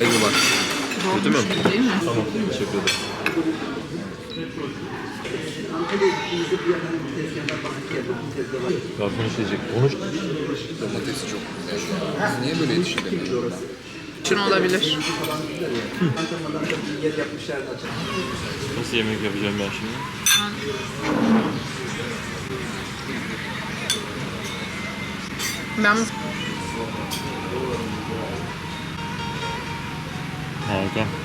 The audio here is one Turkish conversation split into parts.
Ege var. Kötü mü? Değil mi? Tamam. Teşekkür ederim. Garson işleyecek. Konuş. Domatesi çok güzel. Biz niye böyle yetiştiremiyoruz? Şunu olabilir. Nasıl yemek yapacağım ben şimdi? Ben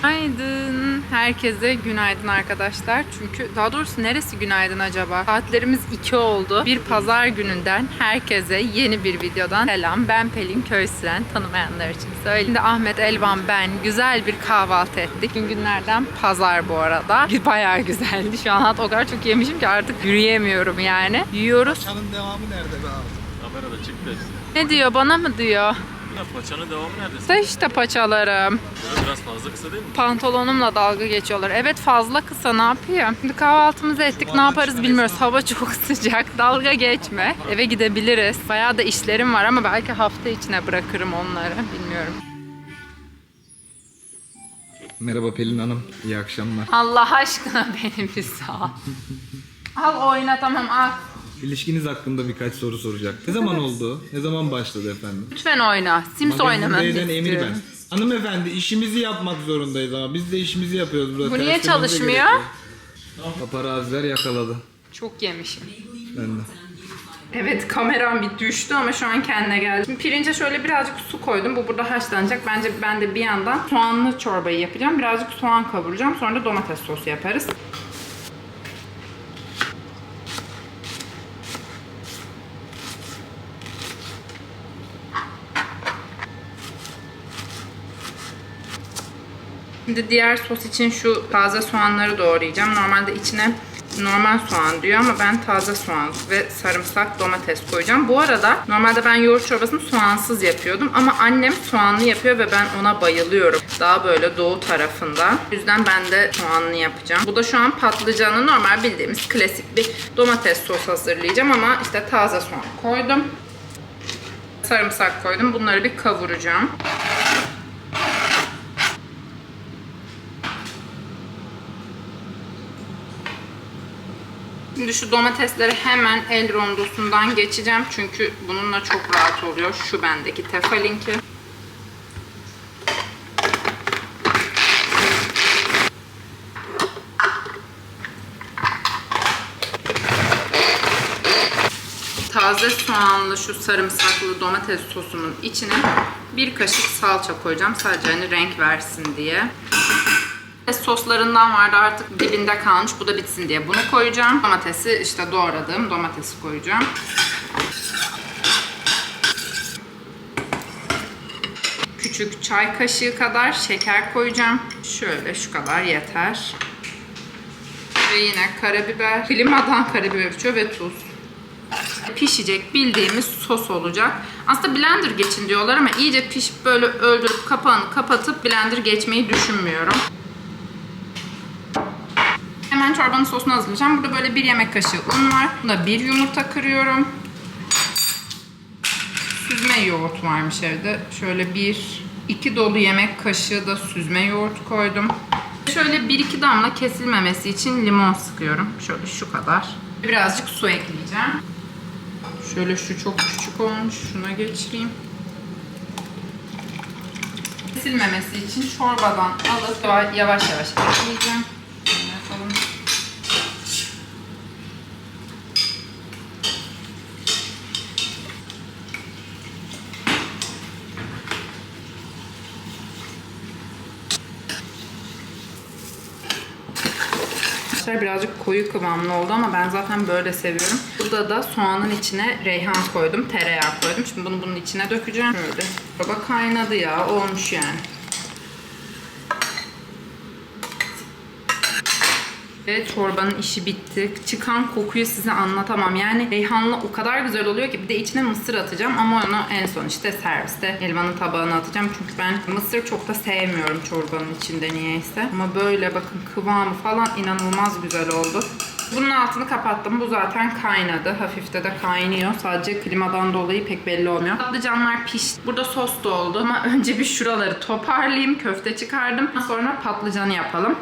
Günaydın. Herkese günaydın arkadaşlar. Çünkü daha doğrusu neresi günaydın acaba? Saatlerimiz 2 oldu. Bir pazar gününden herkese yeni bir videodan selam. Ben Pelin Köysüren. Tanımayanlar için söyleyeyim. Şimdi Ahmet Elvan ben güzel bir kahvaltı ettik. Bugün günlerden pazar bu arada. Bayağı güzeldi. Şu an hatta o kadar çok yemişim ki artık yürüyemiyorum yani. Yiyoruz. Paçanın devamı nerede be abi? Kamerada çıktı. Ne diyor bana mı diyor? Ya paçanın devamı neredesin? Da işte paçalarım. Biraz fazla kısa değil mi? Pantolonumla dalga geçiyorlar. Evet fazla kısa ne yapayım? Şimdi kahvaltımızı ettik ne yaparız bilmiyoruz. Hava çok sıcak. Dalga geçme. Eve gidebiliriz. Bayağı da işlerim var ama belki hafta içine bırakırım onları. Bilmiyorum. Merhaba Pelin Hanım. İyi akşamlar. Allah aşkına beni bir sağ. Al oyna tamam al. İlişkiniz hakkında birkaç soru soracak. Ne zaman oldu? Ne zaman başladı efendim? Lütfen oyna. Sims oynamanı Magazin Bey'den emir istiyorum. ben. Hanımefendi işimizi yapmak zorundayız ama biz de işimizi yapıyoruz burada. Bu niye çalışmıyor? gerek yok. Paparaziler yakaladı. Çok yemişim. Ben de. Evet kameram bir düştü ama şu an kendine geldi. Şimdi pirince şöyle birazcık su koydum. Bu burada haşlanacak. Bence ben de bir yandan soğanlı çorbayı yapacağım. Birazcık soğan kavuracağım. Sonra da domates sosu yaparız. Şimdi diğer sos için şu taze soğanları doğrayacağım. Normalde içine normal soğan diyor ama ben taze soğan ve sarımsak domates koyacağım. Bu arada normalde ben yoğurt çorbasını soğansız yapıyordum ama annem soğanlı yapıyor ve ben ona bayılıyorum. Daha böyle doğu tarafında. O yüzden ben de soğanlı yapacağım. Bu da şu an patlıcanı normal bildiğimiz klasik bir domates sos hazırlayacağım ama işte taze soğan koydum. Sarımsak koydum. Bunları bir kavuracağım. Şimdi şu domatesleri hemen el rondosundan geçeceğim. Çünkü bununla çok rahat oluyor. Şu bendeki tefalinki. Taze soğanlı şu sarımsaklı domates sosunun içine bir kaşık salça koyacağım. Sadece hani renk versin diye. Soslarından vardı artık dibinde kalmış. Bu da bitsin diye bunu koyacağım. Domatesi işte doğradığım domatesi koyacağım. Küçük çay kaşığı kadar şeker koyacağım. Şöyle şu kadar yeter. Ve yine karabiber. Klimadan karabiber uçuyor ve tuz. Pişecek bildiğimiz sos olacak. Aslında blender geçin diyorlar ama iyice pişip böyle öldürüp kapağını kapatıp blender geçmeyi düşünmüyorum. Hemen çorbanın sosunu hazırlayacağım. Burada böyle bir yemek kaşığı un var. Bunda bir yumurta kırıyorum. Süzme yoğurt varmış evde. Şöyle bir, iki dolu yemek kaşığı da süzme yoğurt koydum. Şöyle bir iki damla kesilmemesi için limon sıkıyorum. Şöyle şu kadar. Birazcık su ekleyeceğim. Şöyle şu çok küçük olmuş. Şuna geçireyim. Kesilmemesi için çorbadan alıp yavaş yavaş ekleyeceğim. Şöyle yapalım. Arkadaşlar birazcık koyu kıvamlı oldu ama ben zaten böyle seviyorum. Burada da soğanın içine reyhan koydum, tereyağı koydum. Şimdi bunu bunun içine dökeceğim. Böyle. Baba kaynadı ya, olmuş yani. Ve çorbanın işi bitti. Çıkan kokuyu size anlatamam. Yani reyhanlı o kadar güzel oluyor ki bir de içine mısır atacağım ama onu en son işte serviste elvanın tabağına atacağım. Çünkü ben mısır çok da sevmiyorum çorbanın içinde niyeyse. Ama böyle bakın kıvamı falan inanılmaz güzel oldu. Bunun altını kapattım. Bu zaten kaynadı. Hafifte de kaynıyor. Sadece klimadan dolayı pek belli olmuyor. Patlıcanlar pişti. Burada sos da oldu. Ama önce bir şuraları toparlayayım. Köfte çıkardım. Sonra patlıcanı yapalım.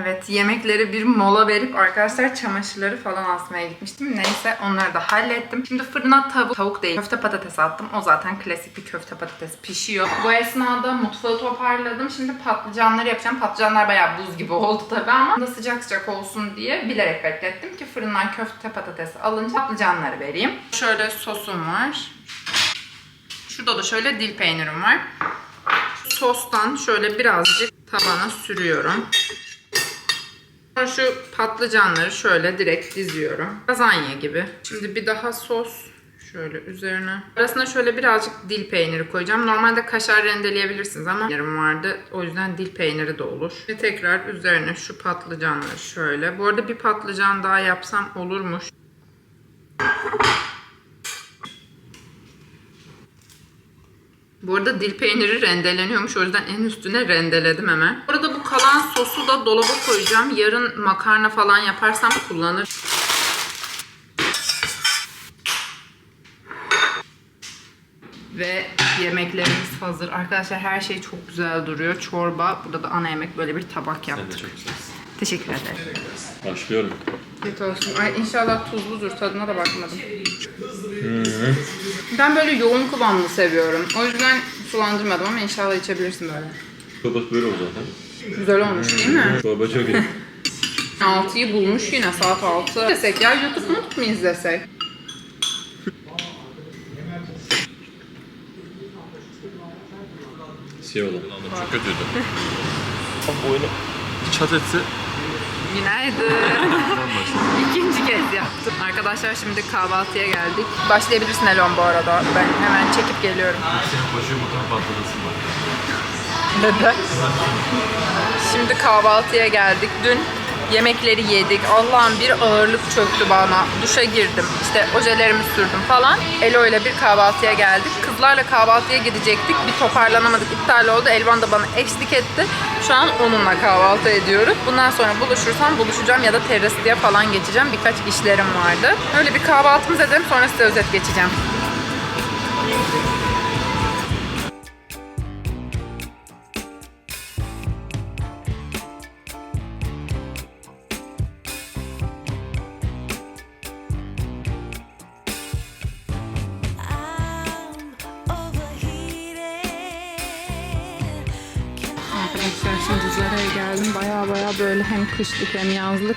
Evet yemekleri bir mola verip arkadaşlar çamaşırları falan asmaya gitmiştim. Neyse onları da hallettim. Şimdi fırına tavuk, tavuk değil köfte patates attım. O zaten klasik bir köfte patates pişiyor. Bu esnada mutfağı toparladım. Şimdi patlıcanları yapacağım. Patlıcanlar bayağı buz gibi oldu tabii ama da sıcak sıcak olsun diye bilerek beklettim ki fırından köfte patates alınca patlıcanları vereyim. Şöyle sosum var. Şurada da şöyle dil peynirim var. Sostan şöyle birazcık tabana sürüyorum. Şu patlıcanları şöyle direkt diziyorum. Lazanya gibi. Şimdi bir daha sos şöyle üzerine. Arasına şöyle birazcık dil peyniri koyacağım. Normalde kaşar rendeleyebilirsiniz ama yarım vardı. O yüzden dil peyniri de olur. Ve tekrar üzerine şu patlıcanları şöyle. Bu arada bir patlıcan daha yapsam olurmuş. Bu arada dil peyniri rendeleniyormuş. O yüzden en üstüne rendeledim hemen. Bu arada bu kalan sosu da dolaba koyacağım. Yarın makarna falan yaparsam kullanır. Ve yemeklerimiz hazır. Arkadaşlar her şey çok güzel duruyor. Çorba. Burada da ana yemek böyle bir tabak Sen de yaptık. çok güzelsin. Teşekkür ederim. Başlıyorum. Afiyet olsun. Ay inşallah tuzludur. Tadına da bakmadım. Ben böyle yoğun kıvamlı seviyorum. O yüzden sulandırmadım ama inşallah içebilirsin böyle. Çorbası böyle oldu zaten. Güzel olmuş değil mi? Çorba çok iyi. 6'yı bulmuş yine saat 6. Desek ya YouTube mu mu izlesek? Siyah olan. Çok kötüydü. Bu oyunu çat etse Günaydın. İkinci kez yaptım. Arkadaşlar şimdi kahvaltıya geldik. Başlayabilirsin Elon bu arada. Ben hemen çekip geliyorum. senin başı yumurtanın patladasın var. Neden? Şimdi kahvaltıya geldik. Dün yemekleri yedik. Allah'ım bir ağırlık çöktü bana. Duşa girdim. İşte ojelerimi sürdüm falan. Elo ile bir kahvaltıya geldik. Kızlarla kahvaltıya gidecektik. Bir toparlanamadık. iptal oldu. Elvan da bana eşlik etti. Şu an onunla kahvaltı ediyoruz. Bundan sonra buluşursam buluşacağım ya da terasıya falan geçeceğim. Birkaç işlerim vardı. Öyle bir kahvaltımız edelim. Sonra size özet geçeceğim. Kışlık hem yazlık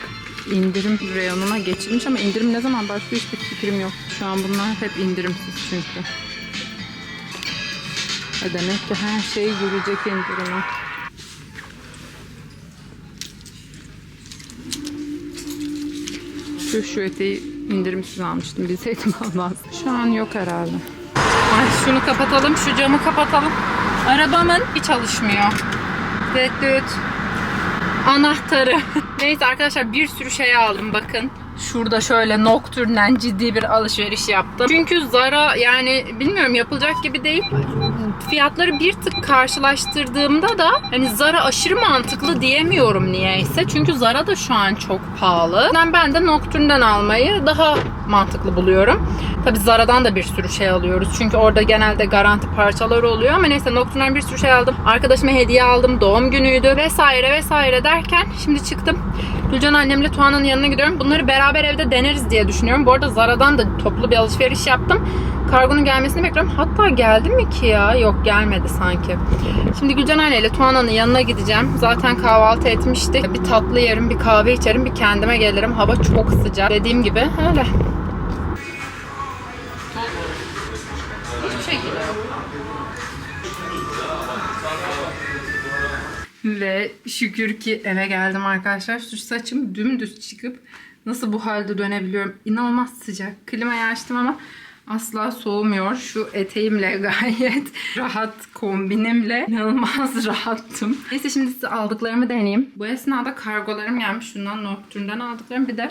indirim reyonuna geçilmiş ama indirim ne zaman başlıyor hiçbir fikrim yok. Şu an bunlar hep indirimsiz çünkü. E demek ki her şey girecek indirime. Şu şu eteği indirimsiz almıştım. Bilseydim almazdım. Şu an yok herhalde. Ay şunu kapatalım, şu camı kapatalım. Arabamın bir çalışmıyor. Düt düt. Anahtarı. Neyse arkadaşlar bir sürü şey aldım bakın. Şurada şöyle Nocturne'den ciddi bir alışveriş yaptım. Çünkü Zara yani bilmiyorum yapılacak gibi değil. Fiyatları bir tık karşılaştırdığımda da hani Zara aşırı mantıklı diyemiyorum niyeyse. Çünkü Zara da şu an çok pahalı. Ben, ben de Nocturne'den almayı daha mantıklı buluyorum. Tabi Zara'dan da bir sürü şey alıyoruz. Çünkü orada genelde garanti parçaları oluyor ama neyse Nocturne'dan bir sürü şey aldım. Arkadaşıma hediye aldım. Doğum günüydü vesaire vesaire derken şimdi çıktım. Gülcan annemle Tuana'nın yanına gidiyorum. Bunları beraber evde deneriz diye düşünüyorum. Bu arada Zara'dan da toplu bir alışveriş yaptım. Kargonun gelmesini bekliyorum. Hatta geldi mi ki ya? Yok gelmedi sanki. Şimdi Gülcan anne ile Tuana'nın yanına gideceğim. Zaten kahvaltı etmiştik. Bir tatlı yerim, bir kahve içerim, bir kendime gelirim. Hava çok sıcak. Dediğim gibi öyle. Hiçbir yok. Ve şükür ki eve geldim arkadaşlar. Şu saçım dümdüz çıkıp nasıl bu halde dönebiliyorum. İnanılmaz sıcak. Klimayı açtım ama Asla soğumuyor. Şu eteğimle gayet rahat kombinimle inanılmaz rahattım. Neyse şimdi size aldıklarımı deneyeyim. Bu esnada kargolarım gelmiş. Şundan Nocturne'dan aldıklarım. Bir de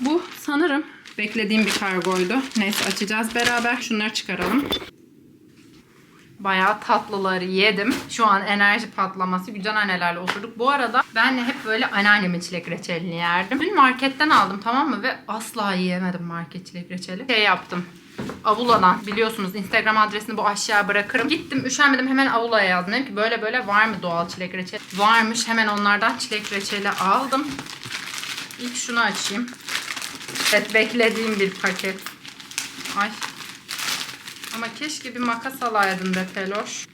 bu sanırım beklediğim bir kargoydu. Neyse açacağız beraber. Şunları çıkaralım. Bayağı tatlıları yedim. Şu an enerji patlaması. Güzel annelerle oturduk. Bu arada ben hep böyle anneannemin çilek reçelini yerdim. Dün marketten aldım tamam mı? Ve asla yiyemedim market çilek reçeli. Şey yaptım. Avula'dan biliyorsunuz Instagram adresini bu aşağı bırakırım. Gittim üşenmedim hemen Avula'ya yazdım. Dedim ki böyle böyle var mı doğal çilek reçeli? Varmış hemen onlardan çilek reçeli aldım. İlk şunu açayım. Evet beklediğim bir paket. Ay ama keşke bir makas alaydım be Peloş.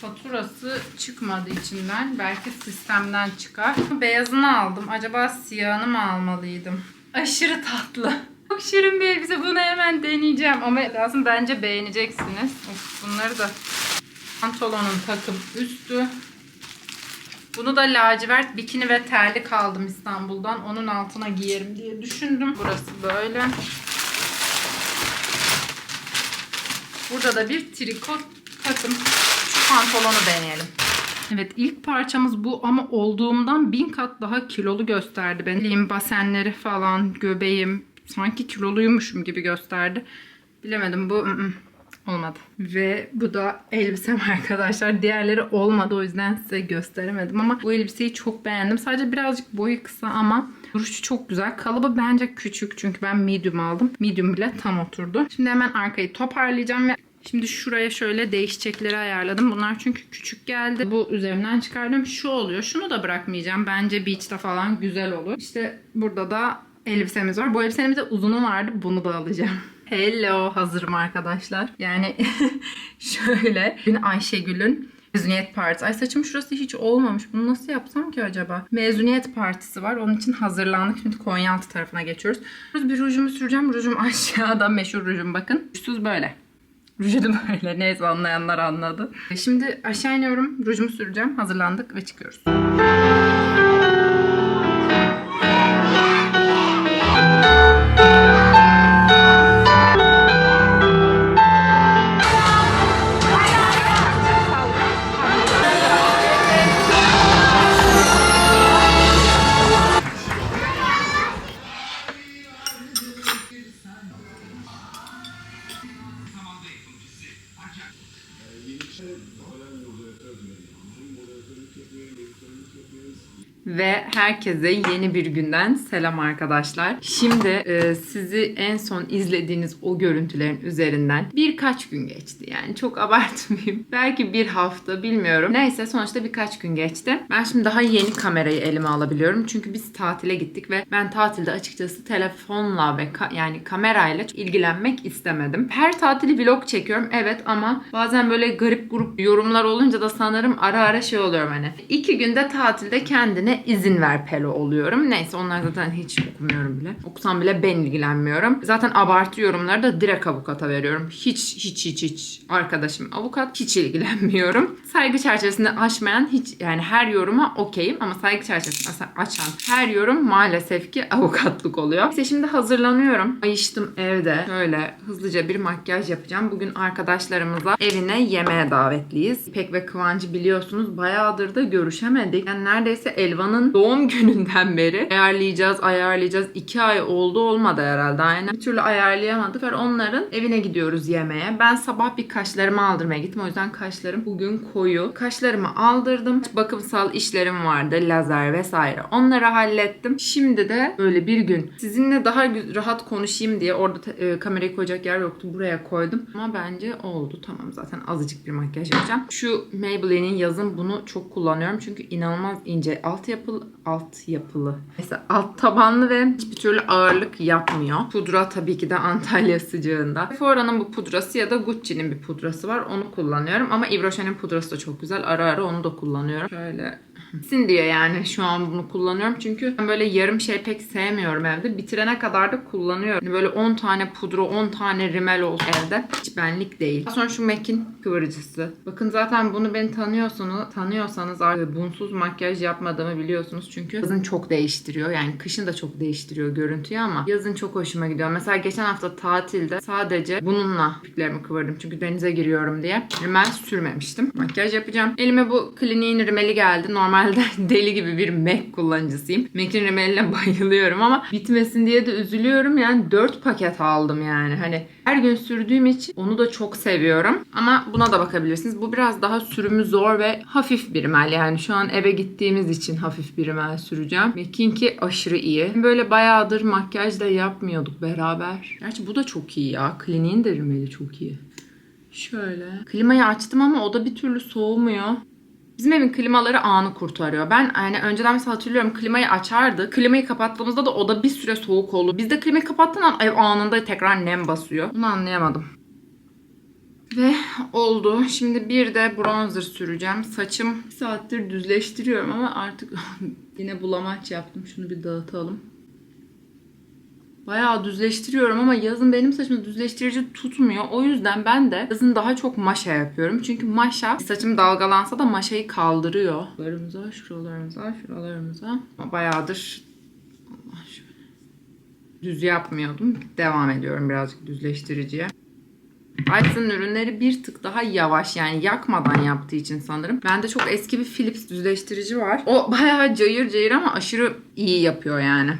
Faturası çıkmadı içinden. Belki sistemden çıkar. Beyazını aldım. Acaba siyahını mı almalıydım? Aşırı tatlı. Çok şirin bir elbise. Bunu hemen deneyeceğim. Ama lazım bence beğeneceksiniz. Of, bunları da pantolonun takım üstü. Bunu da lacivert bikini ve terlik aldım İstanbul'dan. Onun altına giyerim diye düşündüm. Burası böyle. Burada da bir triko takım. Şu pantolonu deneyelim. Evet ilk parçamız bu ama olduğumdan bin kat daha kilolu gösterdi beni. Basenleri falan, göbeğim sanki kiloluymuşum gibi gösterdi. Bilemedim bu ı-ı, olmadı. Ve bu da elbisem arkadaşlar. Diğerleri olmadı o yüzden size gösteremedim ama bu elbiseyi çok beğendim. Sadece birazcık boyu kısa ama duruşu çok güzel. Kalıbı bence küçük çünkü ben medium aldım. Medium bile tam oturdu. Şimdi hemen arkayı toparlayacağım ve Şimdi şuraya şöyle değişecekleri ayarladım. Bunlar çünkü küçük geldi. Bu üzerinden çıkardım. Şu oluyor. Şunu da bırakmayacağım. Bence beach'te falan güzel olur. İşte burada da elbisemiz var. Bu elbisenin bir de uzunu vardı. Bunu da alacağım. Hello. Hazırım arkadaşlar. Yani şöyle. Bugün Ayşegül'ün mezuniyet partisi. Ay saçım şurası hiç olmamış. Bunu nasıl yapsam ki acaba? Mezuniyet partisi var. Onun için hazırlandık. Şimdi Konyaaltı tarafına geçiyoruz. Bir rujumu süreceğim. Rujum aşağıda. Meşhur rujum bakın. Rujsuz böyle. Ruju da böyle. Neyse anlayanlar anladı. Şimdi aşağı iniyorum. Rujumu süreceğim. Hazırlandık ve çıkıyoruz. Herkese yeni bir günden selam arkadaşlar. Şimdi e, sizi en son izlediğiniz o görüntülerin üzerinden birkaç gün geçti. Yani çok abartmayayım. Belki bir hafta bilmiyorum. Neyse sonuçta birkaç gün geçti. Ben şimdi daha yeni kamerayı elime alabiliyorum. Çünkü biz tatile gittik ve ben tatilde açıkçası telefonla ve ka- yani kamerayla ilgilenmek istemedim. Her tatili vlog çekiyorum evet ama bazen böyle garip grup yorumlar olunca da sanırım ara ara şey oluyorum hani. İki günde tatilde kendine izin ver Pelo oluyorum. Neyse onlar zaten hiç okumuyorum bile. Okusam bile ben ilgilenmiyorum. Zaten abartı yorumları da direkt avukata veriyorum. Hiç hiç hiç hiç arkadaşım avukat hiç ilgilenmiyorum. Saygı çerçevesini aşmayan hiç yani her yoruma okeyim ama saygı çerçevesini açan her yorum maalesef ki avukatlık oluyor. İşte şimdi hazırlanıyorum. Ayıştım evde. Böyle hızlıca bir makyaj yapacağım. Bugün arkadaşlarımıza evine yemeğe davetliyiz. İpek ve Kıvancı biliyorsunuz bayağıdır da görüşemedik. Yani neredeyse Elvan'ın doğum gününden beri ayarlayacağız, ayarlayacağız. iki ay oldu olmadı herhalde aynen. Bir türlü ayarlayamadık ve onların evine gidiyoruz yemeğe. Ben sabah bir kaşlarımı aldırmaya gittim. O yüzden kaşlarım bugün koyu. Kaşlarımı aldırdım. Bakımsal işlerim vardı. Lazer vesaire. Onları hallettim. Şimdi de böyle bir gün sizinle daha rahat konuşayım diye orada e, kamerayı koyacak yer yoktu. Buraya koydum. Ama bence oldu. Tamam zaten azıcık bir makyaj yapacağım. Şu Maybelline'in yazın bunu çok kullanıyorum. Çünkü inanılmaz ince alt yapılı yapılı. Mesela alt tabanlı ve hiçbir türlü ağırlık yapmıyor. Pudra tabii ki de Antalya sıcağında. Sephora'nın bu pudrası ya da Gucci'nin bir pudrası var. Onu kullanıyorum. Ama Yves Rocher'in pudrası da çok güzel. Ara ara onu da kullanıyorum. Şöyle Sin diye yani şu an bunu kullanıyorum. Çünkü ben böyle yarım şey pek sevmiyorum evde. Bitirene kadar da kullanıyorum. Yani Böyle 10 tane pudra, 10 tane rimel olsun evde. Hiç benlik değil. Sonra şu MAC'in kıvırıcısı. Bakın zaten bunu beni tanıyorsanız, tanıyorsanız artık bunsuz makyaj yapmadığımı biliyorsunuz. Çünkü yazın çok değiştiriyor. Yani kışın da çok değiştiriyor görüntüyü ama yazın çok hoşuma gidiyor. Mesela geçen hafta tatilde sadece bununla kirpiklerimi kıvırdım. Çünkü denize giriyorum diye. Rimel sürmemiştim. Makyaj yapacağım. Elime bu kliniğin rimeli geldi. Normalde deli gibi bir MAC kullanıcısıyım. MAC'in rimeline bayılıyorum ama bitmesin diye de üzülüyorum. Yani 4 paket aldım yani. Hani her gün sürdüğüm için onu da çok seviyorum. Ama buna da bakabilirsiniz. Bu biraz daha sürümü zor ve hafif bir rimel. Yani şu an eve gittiğimiz için hafif bir rimel süreceğim. MAC'inki aşırı iyi. Böyle bayağıdır makyaj da yapmıyorduk beraber. Gerçi bu da çok iyi ya. Kliniğin de rimeli çok iyi. Şöyle. Klimayı açtım ama o da bir türlü soğumuyor. Bizim evin klimaları anı kurtarıyor. Ben yani önceden mesela hatırlıyorum klimayı açardı. Klimayı kapattığımızda da oda bir süre soğuk olur. Bizde klimayı kapattığın an ev anında tekrar nem basıyor. Bunu anlayamadım. Ve oldu. Şimdi bir de bronzer süreceğim. Saçım bir saattir düzleştiriyorum ama artık yine bulamaç yaptım. Şunu bir dağıtalım. Bayağı düzleştiriyorum ama yazın benim saçımı düzleştirici tutmuyor. O yüzden ben de yazın daha çok maşa yapıyorum. Çünkü maşa saçım dalgalansa da maşayı kaldırıyor. Şuralarımıza, şuralarımıza, şuralarımıza. Bayağıdır Allah şöyle. düz yapmıyordum. Devam ediyorum birazcık düzleştiriciye. Alex'in ürünleri bir tık daha yavaş yani yakmadan yaptığı için sanırım. Bende çok eski bir Philips düzleştirici var. O bayağı cayır cayır ama aşırı iyi yapıyor yani.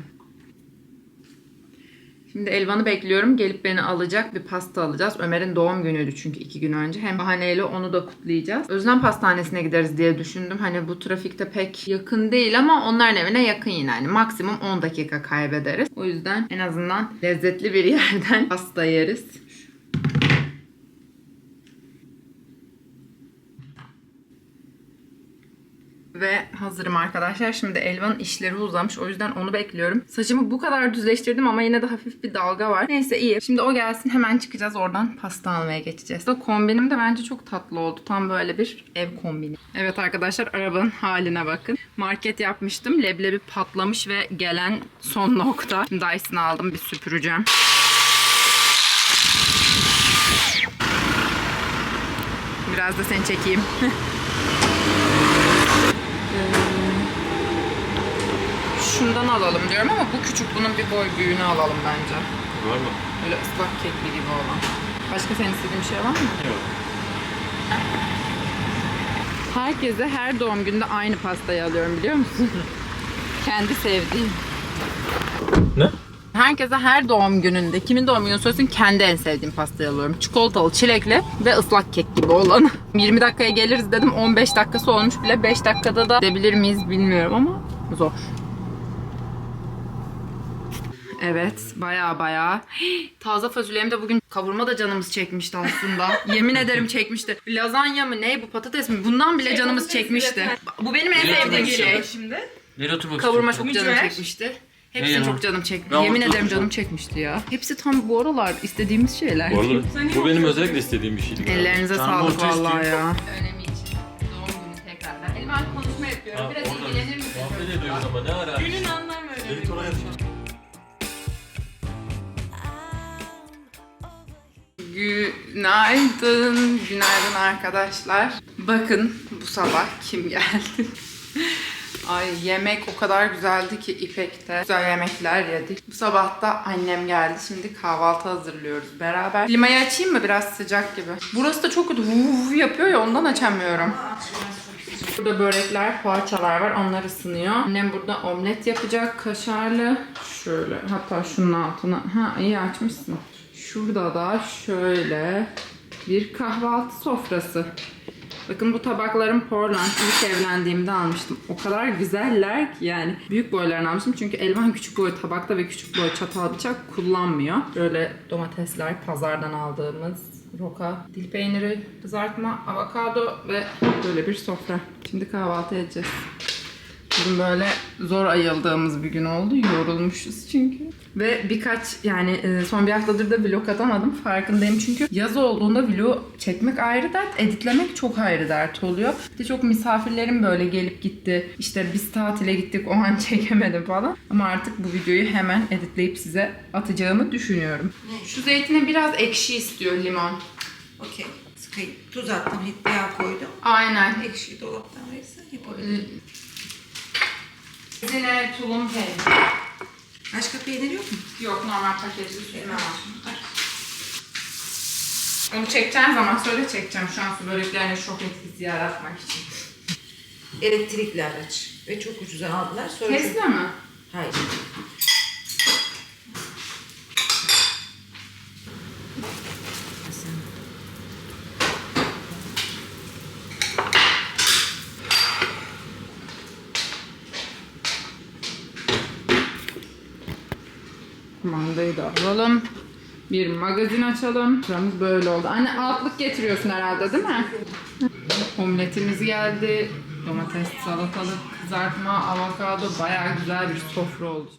Şimdi Elvan'ı bekliyorum. Gelip beni alacak bir pasta alacağız. Ömer'in doğum günüydü çünkü iki gün önce. Hem bahaneyle onu da kutlayacağız. Özlem Pastanesi'ne gideriz diye düşündüm. Hani bu trafikte pek yakın değil ama onların evine yakın yine. Yani maksimum 10 dakika kaybederiz. O yüzden en azından lezzetli bir yerden pasta yeriz. Ve hazırım arkadaşlar. Şimdi Elvan'ın işleri uzamış. O yüzden onu bekliyorum. Saçımı bu kadar düzleştirdim ama yine de hafif bir dalga var. Neyse iyi. Şimdi o gelsin hemen çıkacağız. Oradan pasta almaya geçeceğiz. Da kombinim de bence çok tatlı oldu. Tam böyle bir ev kombini. Evet arkadaşlar arabanın haline bakın. Market yapmıştım. Leblebi patlamış ve gelen son nokta. Dyson aldım. Bir süpüreceğim. Biraz da seni çekeyim. Şundan alalım diyorum ama bu küçük bunun bir boy büyüğünü alalım bence. Var mı? Böyle ıslak kekli gibi olan. Başka senin istediğin bir şey var mı? Yok. Herkese her doğum günde aynı pastayı alıyorum biliyor musun? Kendi sevdiğim. Ne? Herkese her doğum gününde, kimin doğum günü söylesin kendi en sevdiğim pastayı alıyorum. Çikolatalı, çilekli ve ıslak kek gibi olan. 20 dakikaya geliriz dedim 15 dakikası olmuş bile 5 dakikada da gidebilir miyiz bilmiyorum ama zor. Evet baya baya. Taze fasulyem de bugün kavurma da canımız çekmişti aslında. Yemin ederim çekmişti. Lazanya mı ne bu patates mi? Bundan bile canımız çekmişti. Bu benim en sevdiğim şey. Nereye oturmak Kavurma istiyorsun? çok canım çekmişti. Ya? çok canım çekti. Ben Yemin ederim canım çekmişti ya. Hepsi tam bu aralar istediğimiz şeyler. Bu arada bu benim özellikle istediğim bir şeydi. galiba. Ellerinize sağlık vallahi isteyeyim. ya. Önemi için doğum günü tekrardan. Elime konuşma yapıyorum. Ha, Biraz orada ilgilenir misin? Muhabbet ediyoruz ama ne ara? Günün anlam Günaydın, günaydın arkadaşlar. Bakın bu sabah kim geldi? Ay yemek o kadar güzeldi ki İpek'te. Güzel yemekler yedik. Bu sabah da annem geldi. Şimdi kahvaltı hazırlıyoruz beraber. Klimayı açayım mı? Biraz sıcak gibi. Burası da çok kötü. Vuf yapıyor ya ondan açamıyorum. Burada börekler, poğaçalar var. Onlar ısınıyor. Annem burada omlet yapacak. Kaşarlı. Şöyle. Hatta şunun altına. Ha iyi açmışsın. Şurada da şöyle bir kahvaltı sofrası. Bakın bu tabaklarım Portland. İlk evlendiğimde almıştım. O kadar güzeller ki yani. Büyük boylarını almıştım çünkü Elvan küçük boy tabakta ve küçük boy çatal bıçak kullanmıyor. Böyle domatesler pazardan aldığımız roka, dil peyniri, kızartma, avokado ve böyle bir sofra. Şimdi kahvaltı edeceğiz. Bugün böyle zor ayıldığımız bir gün oldu. Yorulmuşuz çünkü. Ve birkaç yani e, son bir haftadır da vlog atamadım. Farkındayım çünkü yaz olduğunda vlog çekmek ayrı dert, editlemek çok ayrı dert oluyor. Bir de çok misafirlerim böyle gelip gitti. İşte biz tatile gittik o an çekemedim falan. Ama artık bu videoyu hemen editleyip size atacağımı düşünüyorum. Şu zeytine biraz ekşi istiyor limon. Okey. Sıkayım. Tuz attım, yağ koydum. Aynen. Ekşiyi dolaptan verirsen yapabilirim. Yine tulum peynir. Başka peynir yok mu? Yok normal paketli süzme var. Onu çekeceğin zaman söyle çekeceğim şu an su böreklerine şok etkisi yaratmak için. Elektrikli araç. Ve çok ucuza aldılar. Sonra Tesla mı? Hayır. Kumandayı da alalım. Bir magazin açalım. Sıramız böyle oldu. Anne altlık getiriyorsun herhalde değil mi? Omletimiz geldi. Domates, salatalık, kızartma, avokado bayağı güzel bir sofra oldu.